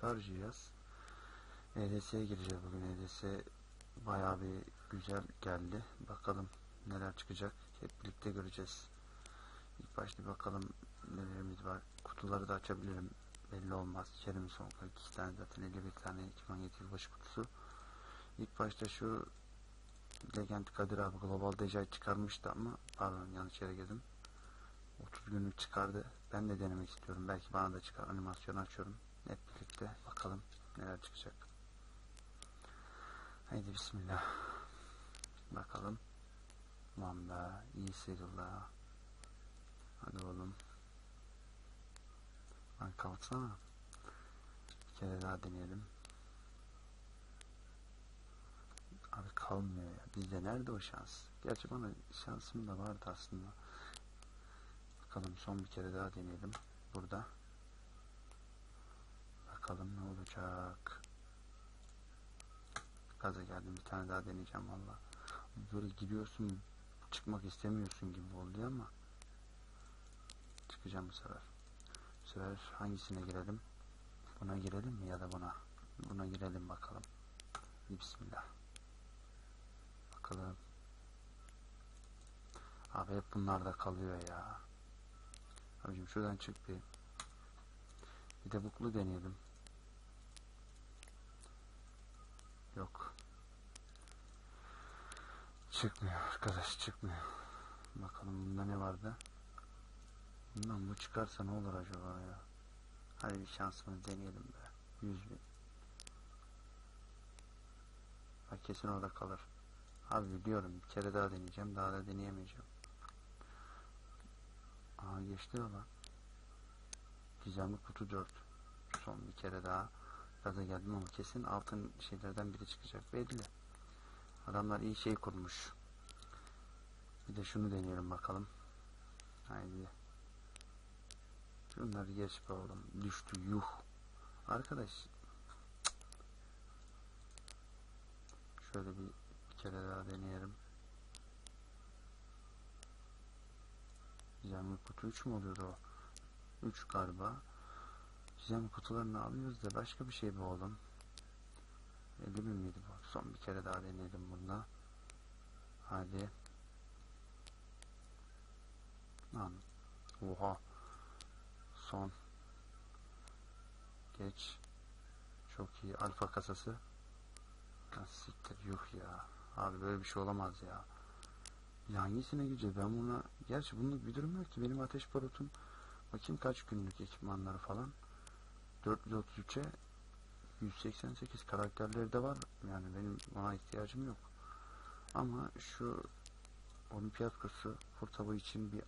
2 milyon KP harcayacağız. EDS'ye gireceğiz bugün. EDS bayağı bir güzel geldi. Bakalım neler çıkacak. Hep birlikte göreceğiz. İlk başta bakalım nelerimiz var. Kutuları da açabilirim. Belli olmaz. Kerim son iki tane zaten 51 tane 2017 yılbaşı kutusu. İlk başta şu Legend Kadir abi Global Dejay çıkarmıştı ama pardon yanlış yere girdim. 30 günlük çıkardı. Ben de denemek istiyorum. Belki bana da çıkar. Animasyon açıyorum. Hep bakalım neler çıkacak. Haydi bismillah. Bakalım. Aman be. iyi sıyrıldı Hadi oğlum. Lan kalksana. Bir kere daha deneyelim. Abi kalmıyor ya. Bizde nerede o şans? Gerçi bana şansım da vardı aslında. Bakalım son bir kere daha deneyelim. Burada. Bakalım ne olacak. Gaza geldim. Bir tane daha deneyeceğim valla. Böyle gidiyorsun çıkmak istemiyorsun gibi oldu ama çıkacağım bu sefer. Bu sefer hangisine girelim? Buna girelim mi ya da buna? Buna girelim bakalım. Bismillah. Bakalım. Abi hep bunlar da kalıyor ya. Abicim şuradan çık bir. Bir de buklu deneyelim. Yok. Çıkmıyor arkadaş çıkmıyor. Bakalım bunda ne vardı? Bundan bu çıkarsa ne olur acaba ya? Hadi bir şansımızı deneyelim be. 100 bin. Bak kesin orada kalır. Abi biliyorum bir kere daha deneyeceğim. Daha da deneyemeyeceğim. Aha geçti ama. Gizemli kutu 4. Son bir kere daha gaza geldim ama kesin altın şeylerden biri çıkacak belli. Adamlar iyi şey kurmuş. Bir de şunu deneyelim bakalım. Haydi. Şunları geç be oğlum. Düştü yuh. Arkadaş. Şöyle bir, bir kere daha deneyelim. Gizemli kutu 3 mü oluyordu o? 3 galiba. Gizemli kutularını alıyoruz da başka bir şey bu oğlum. 50 bin miydi bu? Son bir kere daha deneyelim bunda. Hadi. Lan. Oha. Son. Geç. Çok iyi. Alfa kasası. Siktir yuh ya. Abi böyle bir şey olamaz ya. Ya hangisine güce? Ben buna... Gerçi bunun bir durum yok ki. Benim ateş barutum... Bakayım kaç günlük ekipmanları falan. 433'e 188 karakterleri de var. Yani benim ona ihtiyacım yok. Ama şu olimpiyat kursu furtavı için bir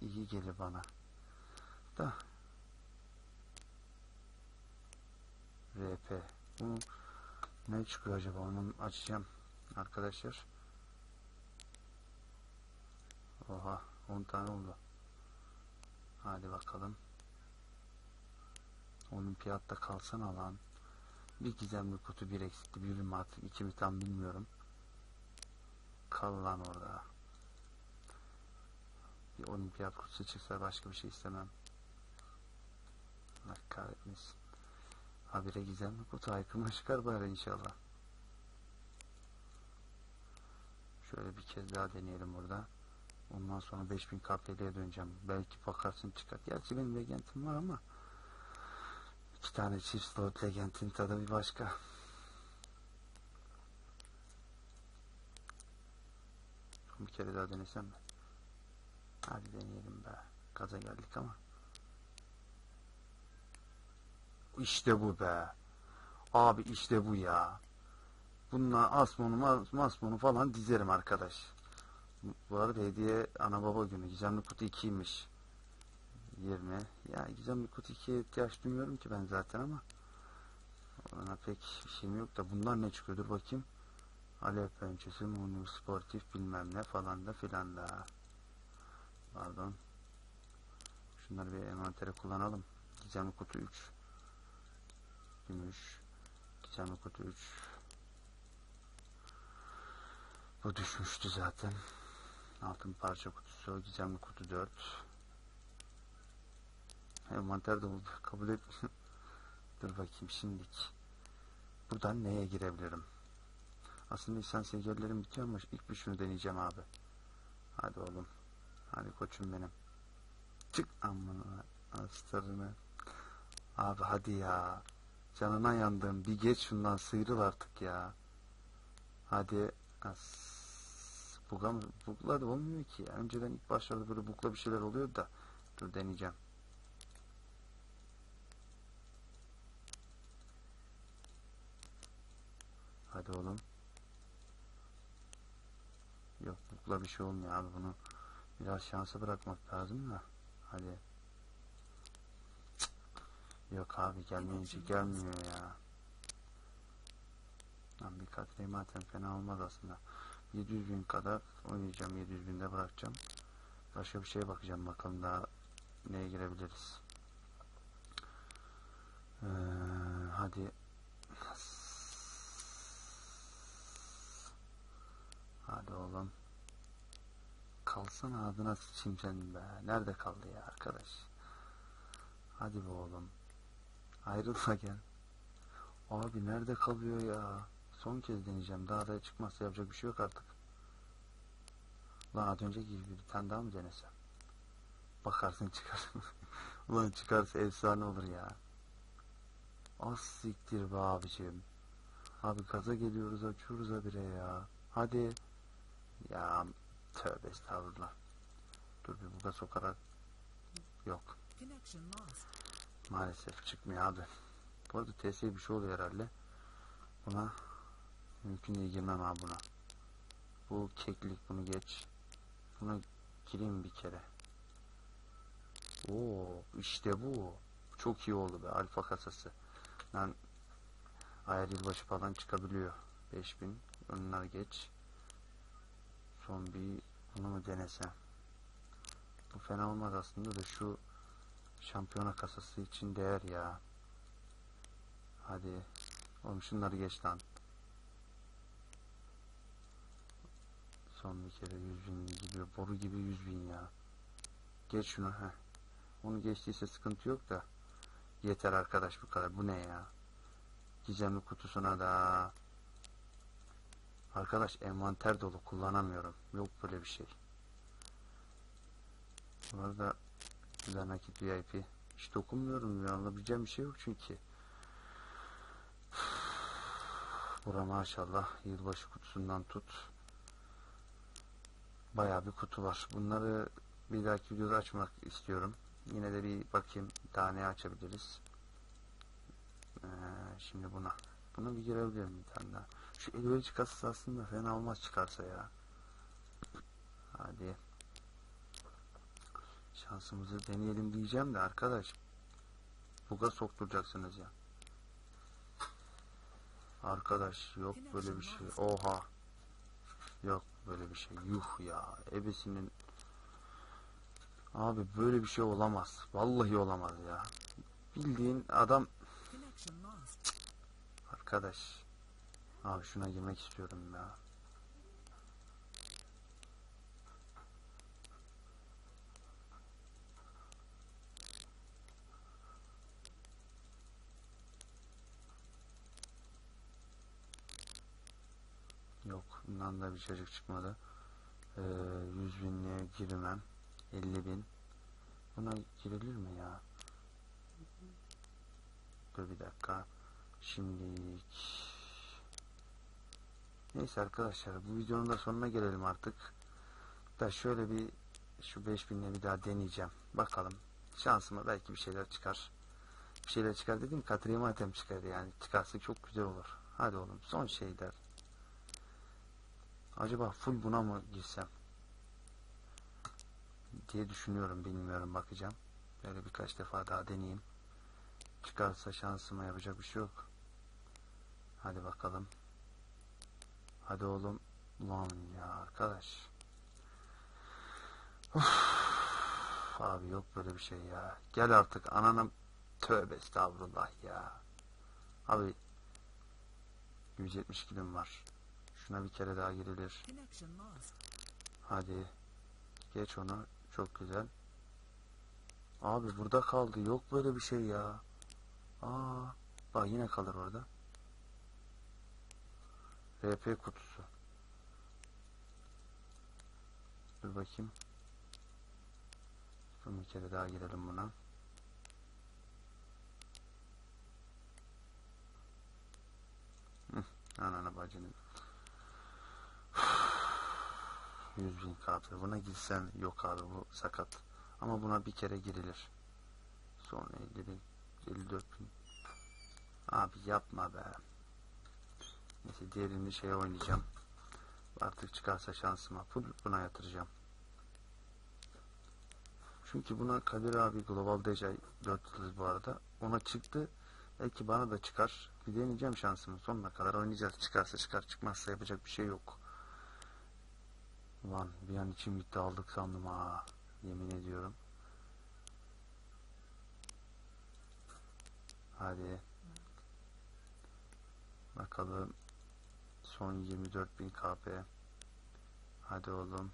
iyi gelir bana. Da RP. Bu ne çıkıyor acaba? Onu açacağım arkadaşlar. Oha 10 tane oldu. Hadi bakalım. Olimpiyatta kalsana lan. Bir gizemli kutu bir eksikti. Bir artık iki mi tam bilmiyorum. Kal lan orada. Bir olimpiyat kutusu çıksa başka bir şey istemem. Allah kahretmesin. Habire gizemli kutu aykırma çıkar bari inşallah. Şöyle bir kez daha deneyelim burada. Ondan sonra 5000 KPL'ye döneceğim. Belki bakarsın çıkar. Gerçi benim legentim var ama iki tane çift slot legentin tadı bir başka. Bir kere daha denesem mi? Hadi deneyelim be. Gaza geldik ama. İşte bu be. Abi işte bu ya. Bununla asmonu masmonu falan dizerim arkadaş. Bu arada hediye ana baba günü. Gizemli kutu 2'ymiş. 20. Ya gizemli kutu 2'ye ihtiyaç duymuyorum ki ben zaten ama. Ona pek şeyim yok da bunlar ne çıkıyor? Dur bakayım. Alev pençesi, Munir sportif bilmem ne falan da filan da. Pardon. Şunları bir envantere kullanalım. Gizemli kutu 3. Gümüş. Gizemli kutu 3. Bu düşmüştü zaten. Altın parça kutusu, gizemli kutu 4. Envanter de oldu. Kabul et. Dur bakayım şimdilik. Buradan neye girebilirim? Aslında lisans engellerim bitiyor ama ilk bir şunu deneyeceğim abi. Hadi oğlum. Hadi koçum benim. Çık amına astarını. Abi hadi ya. Canına yandım. Bir geç şundan sıyrıl artık ya. Hadi. As. Mı? Bugla da olmuyor ki. Önceden ilk başlarda böyle bugla bir şeyler oluyor da. Dur deneyeceğim. Hadi oğlum. Yok bugla bir şey olmuyor abi bunu. Biraz şansa bırakmak lazım da. Hadi. Yok abi gelmeyince gelmiyor ya. Lan bir katreyi matem fena olmaz aslında. 700 bin kadar oynayacağım. 700 binde bırakacağım. Başka bir şeye bakacağım bakalım daha neye girebiliriz. Ee, hadi. Hadi oğlum. Kalsana adına sıçayım senin be. Nerede kaldı ya arkadaş? Hadi be oğlum. Ayrılma gel. Abi nerede kalıyor ya? Son kez deneyeceğim. Daha da çıkmazsa yapacak bir şey yok artık. Lan az önceki gibi bir tane daha mı denesem? Bakarsın çıkar. Ulan çıkarsa efsane olur ya. Az siktir be abicim. Abi gaza geliyoruz açıyoruz habire ya. Hadi. Ya tövbe estağfurullah. Dur bir buga sokarak. Yok. Maalesef çıkmıyor abi. Bu arada TS bir şey oluyor herhalde. Buna mümkün değil girmem abi buna. Bu keklik bunu geç. Buna gireyim bir kere. Oo işte bu. Çok iyi oldu be alfa kasası. Lan ayar yılbaşı falan çıkabiliyor. 5000 onlar geç. Son bir bunu mu denesem? Bu fena olmaz aslında da şu şampiyona kasası için değer ya. Hadi. Oğlum şunları geç lan. Son bir kere 100 bin gibi boru gibi 100 bin ya. Geç şunu ha. Onu geçtiyse sıkıntı yok da. Yeter arkadaş bu kadar. Bu ne ya? Gizemli kutusuna da. Arkadaş envanter dolu kullanamıyorum. Yok böyle bir şey. Bu arada güzel nakit VIP. Hiç dokunmuyorum ya. Alabileceğim bir şey yok çünkü. Bura maşallah yılbaşı kutusundan tut. Bayağı bir kutu var. Bunları bir dahaki videoda açmak istiyorum. Yine de bir bakayım daha ne açabiliriz. Ee, şimdi buna. Buna bir girebilirim bir tane daha. Şu elverici kasası aslında fena olmaz çıkarsa ya. Hadi. Şansımızı deneyelim diyeceğim de arkadaş. Buga sokturacaksınız ya. Arkadaş yok böyle bir şey. Oha. Yok böyle bir şey. Yuh ya. Ebesinin Abi böyle bir şey olamaz. Vallahi olamaz ya. Bildiğin adam. Arkadaş. Abi şuna girmek istiyorum ya. Yok bundan da bir çocuk çıkmadı. Ee, 100 binliğe girmem. 50 bin. Buna girilir mi ya? Dur bir dakika. Şimdilik. Neyse arkadaşlar bu videonun da sonuna gelelim artık. Da şöyle bir şu 5000'le bir daha deneyeceğim. Bakalım. Şansıma belki bir şeyler çıkar. Bir şeyler çıkar dedim Katriye Matem çıkardı yani. Çıkarsa çok güzel olur. Hadi oğlum son şeyler. Acaba full buna mı girsem? diye düşünüyorum. Bilmiyorum bakacağım. Böyle birkaç defa daha deneyeyim. Çıkarsa şansıma yapacak bir şey yok. Hadi bakalım. Hadi oğlum. Lan ya arkadaş. Uf, abi yok böyle bir şey ya. Gel artık ananım. Tövbe estağfurullah ya. Abi 170 kilim var. Şuna bir kere daha girilir. Hadi. Geç onu. Çok güzel. Abi burada kaldı. Yok böyle bir şey ya. Aa, bak yine kalır orada. RP kutusu. Dur bakayım. Dur bir kere daha girelim buna. Ananı bacını. 100 bin KP. Buna girsen yok abi bu sakat. Ama buna bir kere girilir. Sonra 50 bin, 54 bin. Abi yapma be. Neyse diğerini şeye oynayacağım. Artık çıkarsa şansıma. Buna yatıracağım. Çünkü buna Kadir abi Global DJ 4 yıldız bu arada. Ona çıktı. Belki bana da çıkar. Bir deneyeceğim şansımı. Sonuna kadar oynayacağız. Çıkarsa çıkar. Çıkmazsa yapacak bir şey yok. Ulan bir an içim gitti aldık sandım ha. Yemin ediyorum. Hadi. Bakalım. Son 24.000 KP. Hadi oğlum.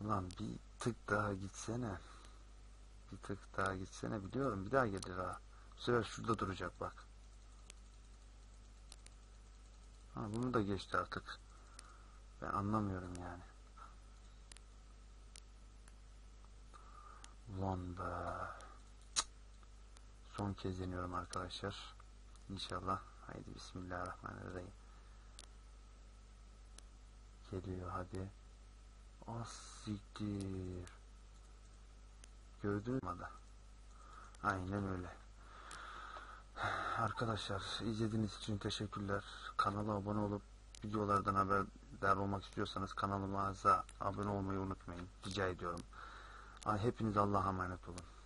Ulan bir tık daha gitsene. Bir tık daha gitsene biliyorum. Bir daha gelir ha. Bu sefer şurada duracak bak. Ha, bunu da geçti artık. Ben anlamıyorum yani. Ulan be. Son kez deniyorum arkadaşlar. İnşallah. Haydi bismillahirrahmanirrahim. Geliyor hadi. Az siktir. Gördünüz mü? Aynen öyle. Arkadaşlar izlediğiniz için teşekkürler. Kanala abone olup videolardan haberdar olmak istiyorsanız kanalıma abone olmayı unutmayın. Rica ediyorum. Hepiniz Allah'a emanet olun.